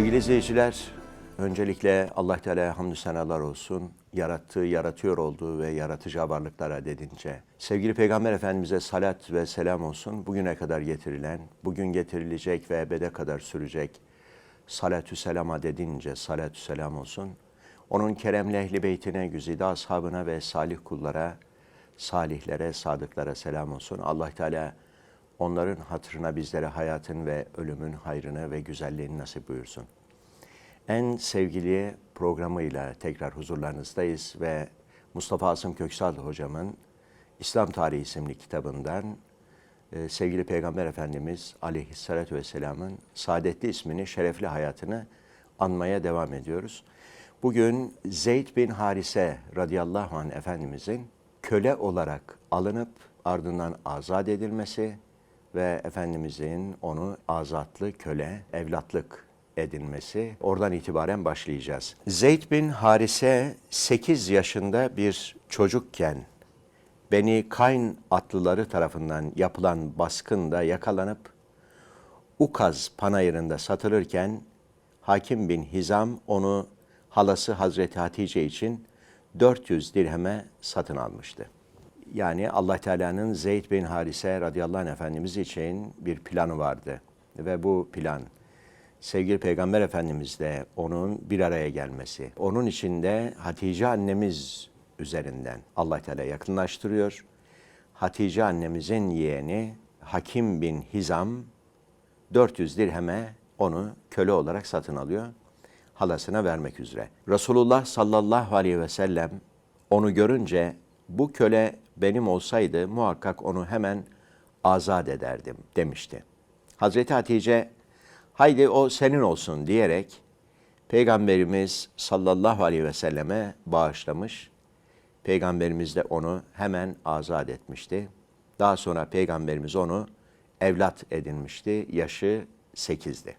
Sevgili izleyiciler, öncelikle Allah Teala'ya hamdü senalar olsun. Yarattığı, yaratıyor olduğu ve yaratıcı varlıklara dedince. Sevgili Peygamber Efendimiz'e salat ve selam olsun. Bugüne kadar getirilen, bugün getirilecek ve ebede kadar sürecek salatü selama dedince salatü selam olsun. Onun keremli ehli beytine, güzide ashabına ve salih kullara, salihlere, sadıklara selam olsun. Allah Teala onların hatırına bizlere hayatın ve ölümün hayrını ve güzelliğini nasip buyursun. En sevgili programıyla tekrar huzurlarınızdayız ve Mustafa Asım Köksal hocamın İslam Tarihi isimli kitabından e, sevgili Peygamber Efendimiz Aleyhisselatü Vesselam'ın saadetli ismini, şerefli hayatını anmaya devam ediyoruz. Bugün Zeyd bin Harise radıyallahu anh Efendimizin köle olarak alınıp ardından azat edilmesi ve Efendimizin onu azatlı köle, evlatlık edinmesi. Oradan itibaren başlayacağız. Zeyd bin Harise 8 yaşında bir çocukken Beni Kayn atlıları tarafından yapılan baskında yakalanıp Ukaz panayırında satılırken Hakim bin Hizam onu halası Hazreti Hatice için 400 dirheme satın almıştı. Yani Allah Teala'nın Zeyd bin Harise radıyallahu anh Efendimiz için bir planı vardı. Ve bu plan sevgili Peygamber Efendimizle onun bir araya gelmesi. Onun içinde Hatice annemiz üzerinden Allah Teala yakınlaştırıyor. Hatice annemizin yeğeni Hakim bin Hizam 400 dirheme onu köle olarak satın alıyor. Halasına vermek üzere. Resulullah sallallahu aleyhi ve sellem onu görünce bu köle benim olsaydı muhakkak onu hemen azat ederdim demişti. Hazreti Hatice haydi o senin olsun diyerek Peygamberimiz sallallahu aleyhi ve selleme bağışlamış. Peygamberimiz de onu hemen azat etmişti. Daha sonra Peygamberimiz onu evlat edinmişti. Yaşı 8'di.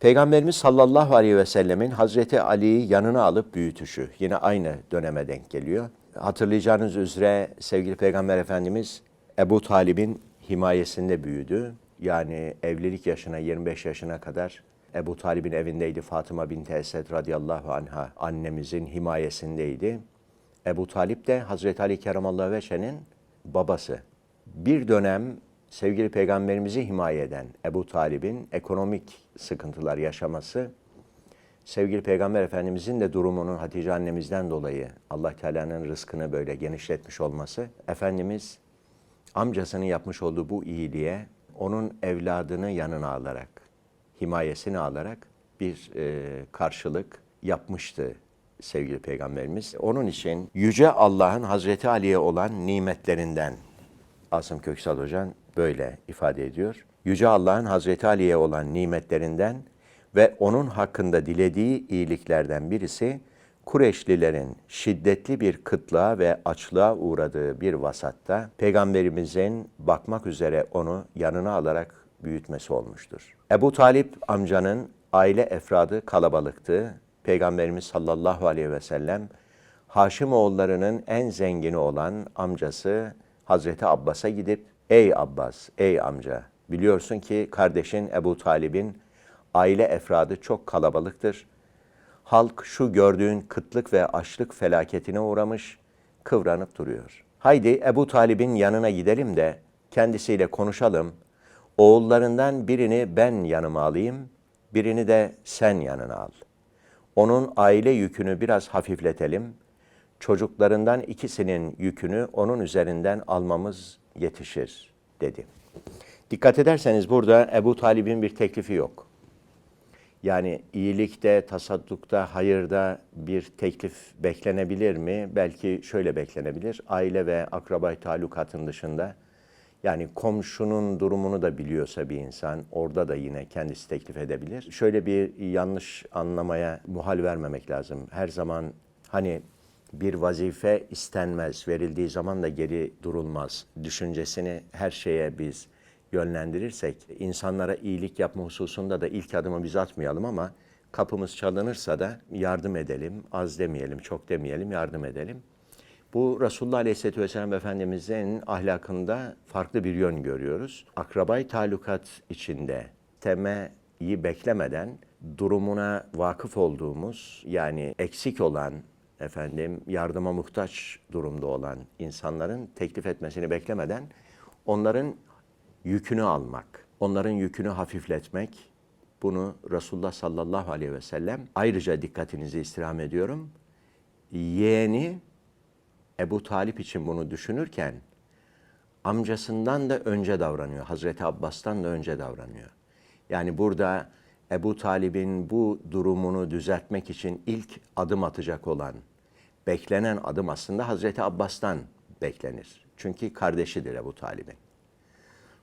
Peygamberimiz sallallahu aleyhi ve sellemin Hazreti Ali'yi yanına alıp büyütüşü yine aynı döneme denk geliyor. Hatırlayacağınız üzere sevgili Peygamber Efendimiz Ebu Talib'in himayesinde büyüdü. Yani evlilik yaşına 25 yaşına kadar Ebu Talib'in evindeydi. Fatıma binti Esed radıyallahu anha annemizin himayesindeydi. Ebu Talip de Hazreti Ali Keramallahu Veşe'nin babası. Bir dönem sevgili peygamberimizi himaye eden Ebu Talib'in ekonomik sıkıntılar yaşaması, sevgili peygamber efendimizin de durumunun Hatice annemizden dolayı Allah Teala'nın rızkını böyle genişletmiş olması, Efendimiz amcasının yapmış olduğu bu iyiliğe onun evladını yanına alarak, himayesini alarak bir e, karşılık yapmıştı sevgili peygamberimiz. Onun için Yüce Allah'ın Hazreti Ali'ye olan nimetlerinden Asım Köksal Hocam böyle ifade ediyor. Yüce Allah'ın Hazreti Ali'ye olan nimetlerinden ve onun hakkında dilediği iyiliklerden birisi Kureşlilerin şiddetli bir kıtlığa ve açlığa uğradığı bir vasatta peygamberimizin bakmak üzere onu yanına alarak büyütmesi olmuştur. Ebu Talip amcanın aile efradı kalabalıktı. Peygamberimiz sallallahu aleyhi ve sellem Haşimoğullarının en zengini olan amcası Hazreti Abbas'a gidip ey Abbas, ey amca biliyorsun ki kardeşin Ebu Talib'in aile efradı çok kalabalıktır. Halk şu gördüğün kıtlık ve açlık felaketine uğramış, kıvranıp duruyor. Haydi Ebu Talib'in yanına gidelim de kendisiyle konuşalım. Oğullarından birini ben yanıma alayım, birini de sen yanına al. Onun aile yükünü biraz hafifletelim. Çocuklarından ikisinin yükünü onun üzerinden almamız yetişir dedi. Dikkat ederseniz burada Ebu Talib'in bir teklifi yok. Yani iyilikte, tasaddukta, hayırda bir teklif beklenebilir mi? Belki şöyle beklenebilir. Aile ve akraba talukatın dışında yani komşunun durumunu da biliyorsa bir insan orada da yine kendisi teklif edebilir. Şöyle bir yanlış anlamaya muhal vermemek lazım. Her zaman hani bir vazife istenmez, verildiği zaman da geri durulmaz. Düşüncesini her şeye biz yönlendirirsek, insanlara iyilik yapma hususunda da ilk adımı biz atmayalım ama kapımız çalınırsa da yardım edelim, az demeyelim, çok demeyelim, yardım edelim. Bu Resulullah Aleyhisselatü Vesselam Efendimiz'in ahlakında farklı bir yön görüyoruz. Akrabay talukat içinde temeyi beklemeden durumuna vakıf olduğumuz yani eksik olan efendim yardıma muhtaç durumda olan insanların teklif etmesini beklemeden onların yükünü almak, onların yükünü hafifletmek bunu Resulullah sallallahu aleyhi ve sellem ayrıca dikkatinizi istirham ediyorum. Yeğeni Ebu Talip için bunu düşünürken amcasından da önce davranıyor. Hazreti Abbas'tan da önce davranıyor. Yani burada Ebu Talib'in bu durumunu düzeltmek için ilk adım atacak olan, beklenen adım aslında Hazreti Abbas'tan beklenir. Çünkü kardeşidir Ebu Talib'in.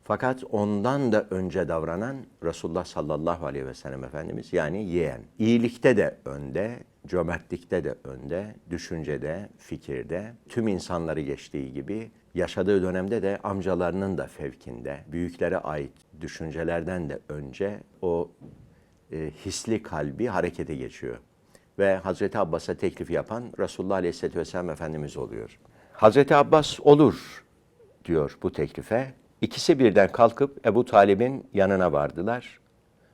Fakat ondan da önce davranan Resulullah sallallahu aleyhi ve sellem Efendimiz yani yeğen. İyilikte de önde, cömertlikte de önde, düşüncede, fikirde, tüm insanları geçtiği gibi yaşadığı dönemde de amcalarının da fevkinde, büyüklere ait düşüncelerden de önce o e, hisli kalbi harekete geçiyor. Ve Hazreti Abbas'a teklif yapan Resulullah Aleyhisselatü Vesselam Efendimiz oluyor. Hazreti Abbas olur diyor bu teklife. İkisi birden kalkıp Ebu Talib'in yanına vardılar.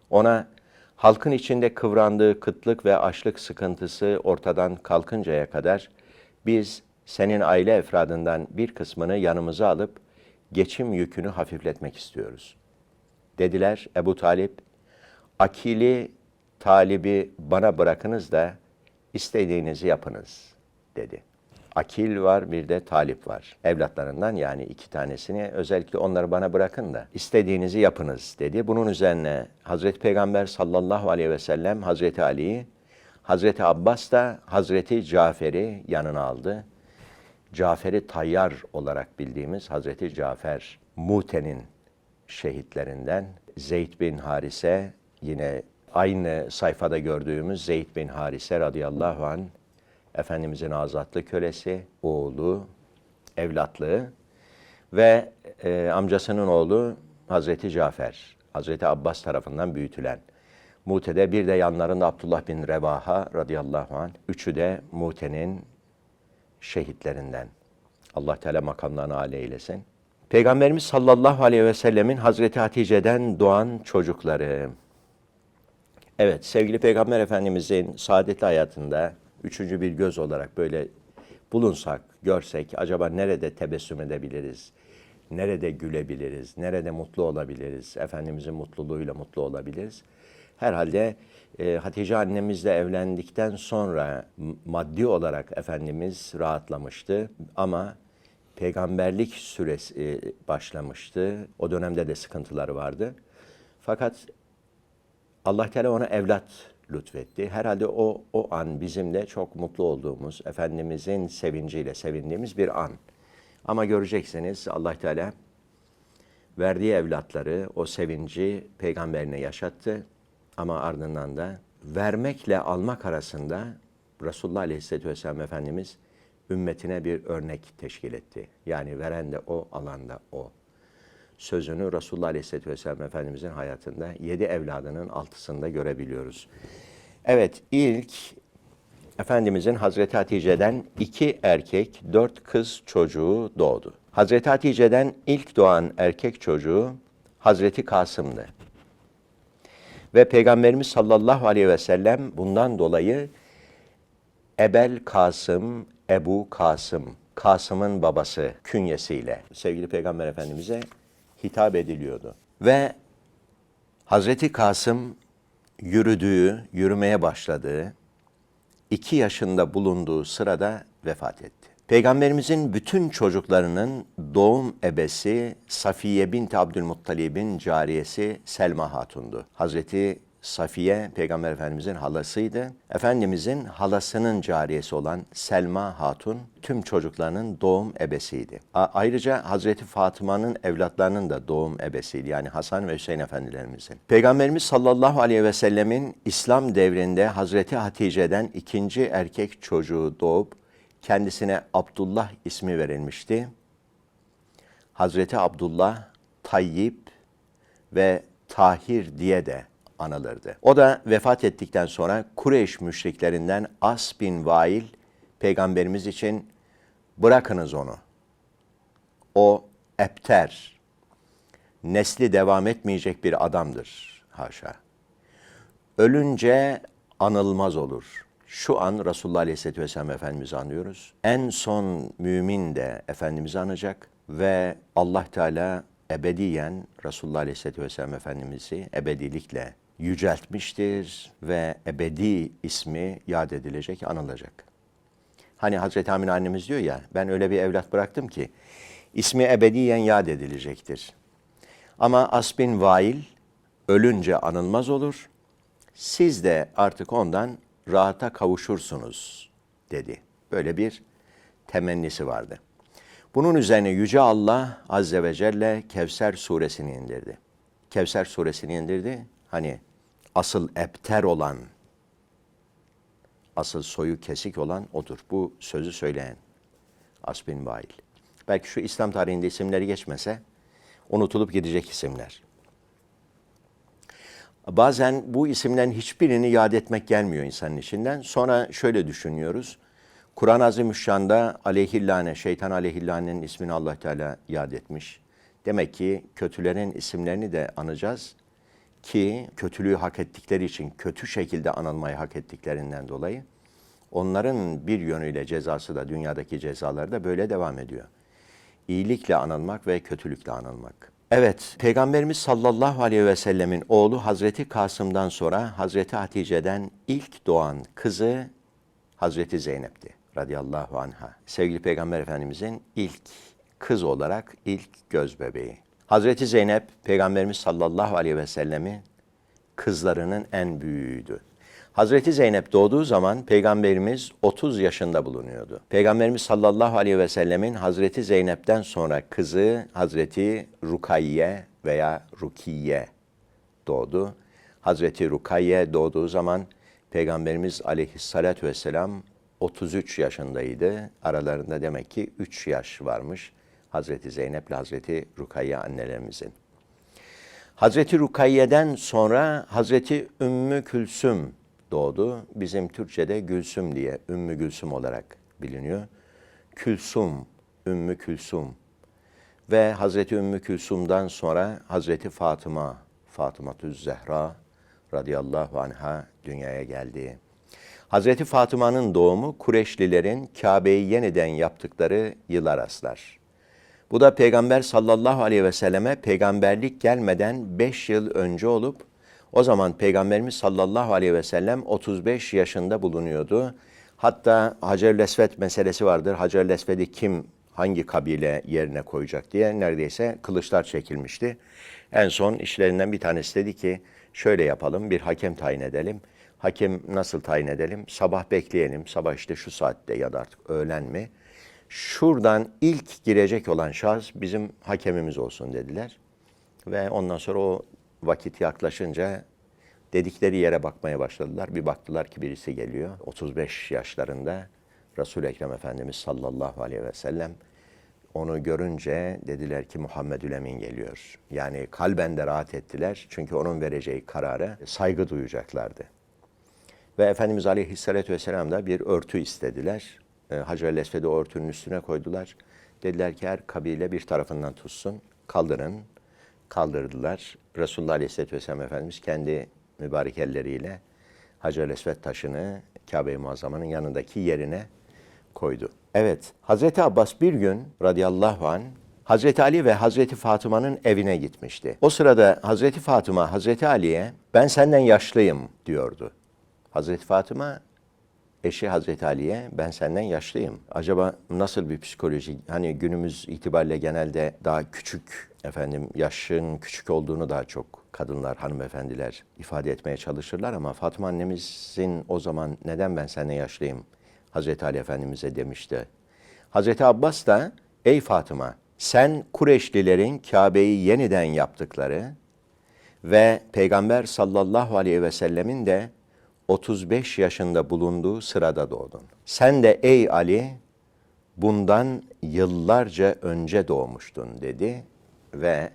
Ona halkın içinde kıvrandığı kıtlık ve açlık sıkıntısı ortadan kalkıncaya kadar biz senin aile efradından bir kısmını yanımıza alıp geçim yükünü hafifletmek istiyoruz. Dediler Ebu Talip, Akili talibi bana bırakınız da istediğinizi yapınız dedi. Akil var bir de talip var. Evlatlarından yani iki tanesini özellikle onları bana bırakın da istediğinizi yapınız dedi. Bunun üzerine Hazreti Peygamber sallallahu aleyhi ve sellem Hazreti Ali'yi, Hazreti Abbas da Hazreti Cafer'i yanına aldı. Cafer'i Tayyar olarak bildiğimiz Hazreti Cafer, Mute'nin şehitlerinden Zeyd bin Harise yine aynı sayfada gördüğümüz Zeyd bin Harise radıyallahu an Efendimizin azatlı kölesi, oğlu, evlatlığı ve e, amcasının oğlu Hazreti Cafer, Hazreti Abbas tarafından büyütülen. Mute'de bir de yanlarında Abdullah bin Revaha radıyallahu an. Üçü de Mute'nin şehitlerinden. Allah Teala makamlarını âli eylesin. Peygamberimiz sallallahu aleyhi ve sellemin Hazreti Hatice'den doğan çocukları. Evet sevgili Peygamber Efendimizin saadetli hayatında üçüncü bir göz olarak böyle bulunsak, görsek acaba nerede tebessüm edebiliriz? Nerede gülebiliriz? Nerede mutlu olabiliriz? Efendimizin mutluluğuyla mutlu olabiliriz. Herhalde e, Hatice annemizle evlendikten sonra maddi olarak Efendimiz rahatlamıştı ama peygamberlik süresi e, başlamıştı. O dönemde de sıkıntıları vardı. Fakat Allah Teala ona evlat lütfetti. Herhalde o o an bizim de çok mutlu olduğumuz, Efendimizin sevinciyle sevindiğimiz bir an. Ama göreceksiniz Allah Teala verdiği evlatları, o sevinci peygamberine yaşattı. Ama ardından da vermekle almak arasında Resulullah Aleyhisselatü Vesselam Efendimiz ümmetine bir örnek teşkil etti. Yani veren de o, alan da o. Sözünü Resulullah Aleyhisselatü Vesselam Efendimizin hayatında yedi evladının altısında görebiliyoruz. Evet, ilk Efendimizin Hazreti Hatice'den iki erkek, dört kız çocuğu doğdu. Hazreti Hatice'den ilk doğan erkek çocuğu Hazreti Kasım'dı. Ve Peygamberimiz sallallahu aleyhi ve sellem bundan dolayı Ebel Kasım, Ebu Kasım, Kasım'ın babası künyesiyle sevgili Peygamber Efendimiz'e hitap ediliyordu. Ve Hazreti Kasım yürüdüğü, yürümeye başladığı, iki yaşında bulunduğu sırada vefat etti. Peygamberimizin bütün çocuklarının doğum ebesi Safiye bint Abdülmuttalib'in cariyesi Selma Hatun'du. Hazreti Safiye Peygamber Efendimizin halasıydı. Efendimizin halasının cariyesi olan Selma Hatun tüm çocuklarının doğum ebesiydi. A- ayrıca Hazreti Fatıma'nın evlatlarının da doğum ebesiydi. Yani Hasan ve Hüseyin Efendilerimizin. Peygamberimiz sallallahu aleyhi ve sellemin İslam devrinde Hazreti Hatice'den ikinci erkek çocuğu doğup kendisine Abdullah ismi verilmişti. Hazreti Abdullah Tayyip ve Tahir diye de anılırdı. O da vefat ettikten sonra Kureyş müşriklerinden As bin Vail peygamberimiz için bırakınız onu. O epter, nesli devam etmeyecek bir adamdır haşa. ölünce anılmaz olur. Şu an Resulullah Aleyhisselatü Vesselam Efendimiz'i anıyoruz. En son mümin de Efendimiz'i anacak ve Allah Teala ebediyen Resulullah Aleyhisselatü Vesselam Efendimiz'i ebedilikle yüceltmiştir ve ebedi ismi yad edilecek, anılacak. Hani Hazreti Amine annemiz diyor ya, ben öyle bir evlat bıraktım ki ismi ebediyen yad edilecektir. Ama Asbin Vail ölünce anılmaz olur. Siz de artık ondan rahata kavuşursunuz dedi. Böyle bir temennisi vardı. Bunun üzerine Yüce Allah Azze ve Celle Kevser suresini indirdi. Kevser suresini indirdi. Hani asıl ebter olan, asıl soyu kesik olan odur. Bu sözü söyleyen Asbin Vail. Belki şu İslam tarihinde isimleri geçmese unutulup gidecek isimler. Bazen bu isimlerin hiçbirini yad etmek gelmiyor insanın içinden. Sonra şöyle düşünüyoruz. Kur'an-ı Azimüşşan'da aleyhillâne, şeytan aleyhillâne'nin ismini Allah Teala yad etmiş. Demek ki kötülerin isimlerini de anacağız ki kötülüğü hak ettikleri için, kötü şekilde anılmayı hak ettiklerinden dolayı onların bir yönüyle cezası da dünyadaki cezaları da böyle devam ediyor. İyilikle anılmak ve kötülükle anılmak. Evet, Peygamberimiz sallallahu aleyhi ve sellemin oğlu Hazreti Kasım'dan sonra Hazreti Hatice'den ilk doğan kızı Hazreti Zeynep'ti radıyallahu anha. Sevgili Peygamber Efendimizin ilk kız olarak ilk göz bebeği. Hazreti Zeynep Peygamberimiz sallallahu aleyhi ve sellemin kızlarının en büyüğüydü. Hazreti Zeynep doğduğu zaman Peygamberimiz 30 yaşında bulunuyordu. Peygamberimiz sallallahu aleyhi ve sellemin Hazreti Zeynep'ten sonra kızı Hazreti Rukayye veya Rukiye doğdu. Hazreti Rukayye doğduğu zaman Peygamberimiz aleyhissalatü vesselam 33 yaşındaydı. Aralarında demek ki 3 yaş varmış Hazreti Zeynep ile Hazreti Rukayye annelerimizin. Hazreti Rukayye'den sonra Hazreti Ümmü Külsüm doğdu. Bizim Türkçe'de Gülsüm diye Ümmü Gülsüm olarak biliniyor. Külsum, Ümmü Külsum ve Hazreti Ümmü Külsum'dan sonra Hazreti Fatıma, Fatıma Zehra radıyallahu anha dünyaya geldi. Hazreti Fatıma'nın doğumu Kureşlilerin Kabe'yi yeniden yaptıkları yıla rastlar. Bu da Peygamber sallallahu aleyhi ve selleme peygamberlik gelmeden 5 yıl önce olup o zaman Peygamberimiz sallallahu aleyhi ve sellem 35 yaşında bulunuyordu. Hatta Hacer-ül Esved meselesi vardır. Hacer-ül Esved'i kim hangi kabile yerine koyacak diye neredeyse kılıçlar çekilmişti. En son işlerinden bir tanesi dedi ki şöyle yapalım bir hakem tayin edelim. Hakem nasıl tayin edelim? Sabah bekleyelim. Sabah işte şu saatte ya da artık öğlen mi? Şuradan ilk girecek olan şahıs bizim hakemimiz olsun dediler. Ve ondan sonra o vakit yaklaşınca dedikleri yere bakmaya başladılar. Bir baktılar ki birisi geliyor. 35 yaşlarında Resul-i Ekrem Efendimiz sallallahu aleyhi ve sellem onu görünce dediler ki Muhammedül Emin geliyor. Yani kalben de rahat ettiler. Çünkü onun vereceği karara saygı duyacaklardı. Ve Efendimiz Aleyhisselatü Vesselam da bir örtü istediler. E, Hacer-i Esved'i o örtünün üstüne koydular. Dediler ki her kabile bir tarafından tutsun, kaldırın. Kaldırdılar. Resulullah Aleyhisselatü Vesselam Efendimiz kendi mübarek elleriyle Hacer-i Esved taşını Kabe-i Muazzama'nın yanındaki yerine koydu. Evet, Hazreti Abbas bir gün radıyallahu an Hazreti Ali ve Hazreti Fatıma'nın evine gitmişti. O sırada Hazreti Fatıma Hazreti Ali'ye ben senden yaşlıyım diyordu. Hazreti Fatıma eşi Hazreti Ali'ye ben senden yaşlıyım. Acaba nasıl bir psikoloji? Hani günümüz itibariyle genelde daha küçük efendim yaşın küçük olduğunu daha çok kadınlar, hanımefendiler ifade etmeye çalışırlar ama Fatıma annemizin o zaman neden ben senden yaşlıyım Hazreti Ali Efendimiz'e demişti. Hazreti Abbas da ey Fatıma sen Kureşlilerin Kabe'yi yeniden yaptıkları ve Peygamber sallallahu aleyhi ve sellemin de 35 yaşında bulunduğu sırada doğdun. Sen de ey Ali bundan yıllarca önce doğmuştun dedi ve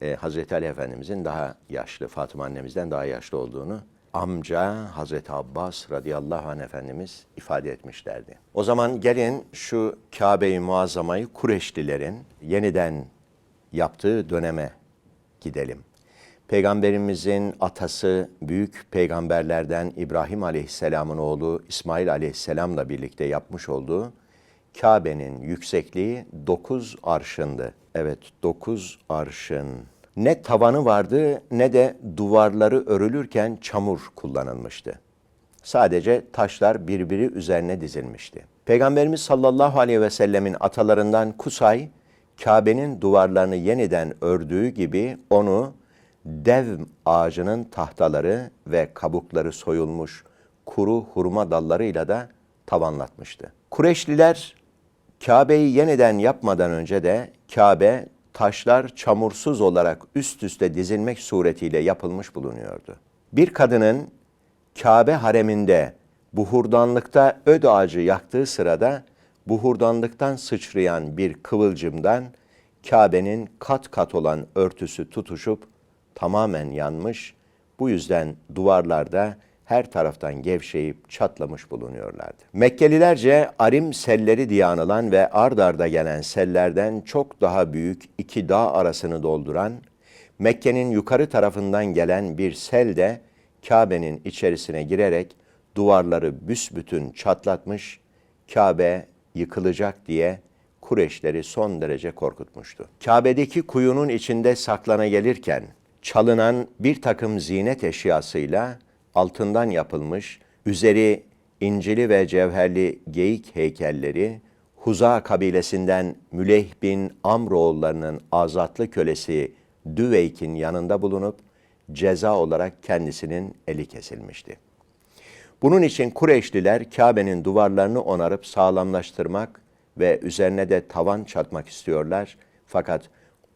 e, Hazreti Ali Efendimizin daha yaşlı, Fatıma annemizden daha yaşlı olduğunu amca Hazreti Abbas radıyallahu anh Efendimiz ifade etmişlerdi. O zaman gelin şu Kabe-i Muazzama'yı Kureşlilerin yeniden yaptığı döneme gidelim. Peygamberimizin atası büyük peygamberlerden İbrahim Aleyhisselam'ın oğlu İsmail Aleyhisselam'la birlikte yapmış olduğu Kabe'nin yüksekliği 9 arşındı. Evet 9 arşın. Ne tavanı vardı ne de duvarları örülürken çamur kullanılmıştı. Sadece taşlar birbiri üzerine dizilmişti. Peygamberimiz sallallahu aleyhi ve sellemin atalarından Kusay, Kabe'nin duvarlarını yeniden ördüğü gibi onu dev ağacının tahtaları ve kabukları soyulmuş kuru hurma dallarıyla da tavanlatmıştı. Kureşliler Kabe'yi yeniden yapmadan önce de Kabe taşlar çamursuz olarak üst üste dizilmek suretiyle yapılmış bulunuyordu. Bir kadının Kabe hareminde buhurdanlıkta öd ağacı yaktığı sırada buhurdanlıktan sıçrayan bir kıvılcımdan Kabe'nin kat kat olan örtüsü tutuşup tamamen yanmış. Bu yüzden duvarlarda her taraftan gevşeyip çatlamış bulunuyorlardı. Mekkelilerce arim selleri diye anılan ve ard arda gelen sellerden çok daha büyük iki dağ arasını dolduran, Mekke'nin yukarı tarafından gelen bir sel de Kabe'nin içerisine girerek duvarları büsbütün çatlatmış, Kabe yıkılacak diye Kureşleri son derece korkutmuştu. Kabe'deki kuyunun içinde saklana gelirken çalınan bir takım zinet eşyasıyla altından yapılmış, üzeri incili ve cevherli geyik heykelleri, Huza kabilesinden Müleyh bin Amroğullarının azatlı kölesi Düveyk'in yanında bulunup ceza olarak kendisinin eli kesilmişti. Bunun için Kureyşliler Kabe'nin duvarlarını onarıp sağlamlaştırmak ve üzerine de tavan çatmak istiyorlar. Fakat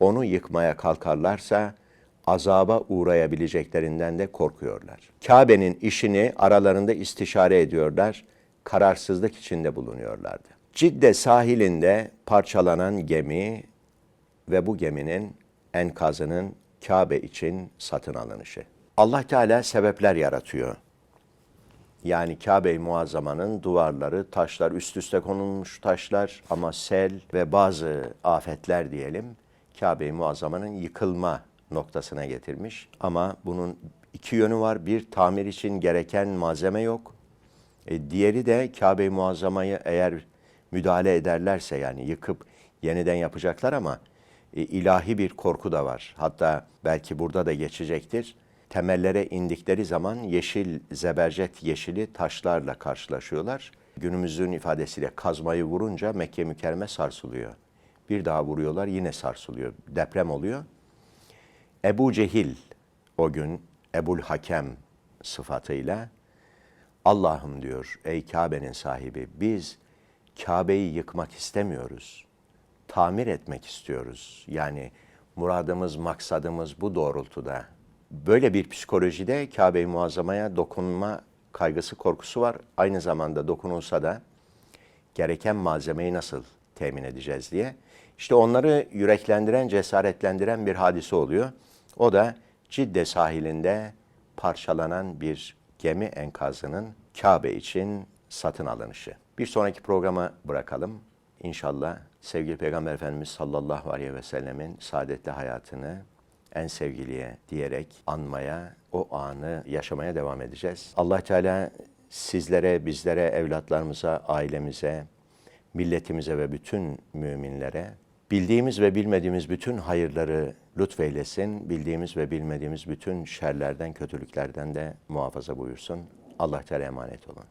onu yıkmaya kalkarlarsa azaba uğrayabileceklerinden de korkuyorlar. Kabe'nin işini aralarında istişare ediyorlar, kararsızlık içinde bulunuyorlardı. Cidde sahilinde parçalanan gemi ve bu geminin enkazının Kabe için satın alınışı. Allah Teala sebepler yaratıyor. Yani Kabe-i Muazzama'nın duvarları, taşlar üst üste konulmuş taşlar ama sel ve bazı afetler diyelim Kabe-i Muazzama'nın yıkılma noktasına getirmiş. Ama bunun iki yönü var. Bir, tamir için gereken malzeme yok. E, diğeri de Kabe-i Muazzama'yı eğer müdahale ederlerse yani yıkıp yeniden yapacaklar ama e, ilahi bir korku da var. Hatta belki burada da geçecektir. Temellere indikleri zaman yeşil, zebercet yeşili taşlarla karşılaşıyorlar. Günümüzün ifadesiyle kazmayı vurunca Mekke mükerreme sarsılıyor. Bir daha vuruyorlar yine sarsılıyor. Deprem oluyor. Ebu Cehil o gün Ebul Hakem sıfatıyla Allah'ım diyor ey Kabe'nin sahibi biz Kabe'yi yıkmak istemiyoruz. Tamir etmek istiyoruz. Yani muradımız, maksadımız bu doğrultuda. Böyle bir psikolojide Kabe-i Muazzama'ya dokunma kaygısı, korkusu var. Aynı zamanda dokunulsa da gereken malzemeyi nasıl temin edeceğiz diye. İşte onları yüreklendiren, cesaretlendiren bir hadise oluyor. O da Cidde sahilinde parçalanan bir gemi enkazının Kabe için satın alınışı. Bir sonraki programa bırakalım. İnşallah sevgili Peygamber Efendimiz sallallahu aleyhi ve sellemin saadetli hayatını en sevgiliye diyerek anmaya, o anı yaşamaya devam edeceğiz. Allah Teala sizlere, bizlere, evlatlarımıza, ailemize, milletimize ve bütün müminlere bildiğimiz ve bilmediğimiz bütün hayırları lütfeylesin, bildiğimiz ve bilmediğimiz bütün şerlerden, kötülüklerden de muhafaza buyursun. Allah Teala emanet olun.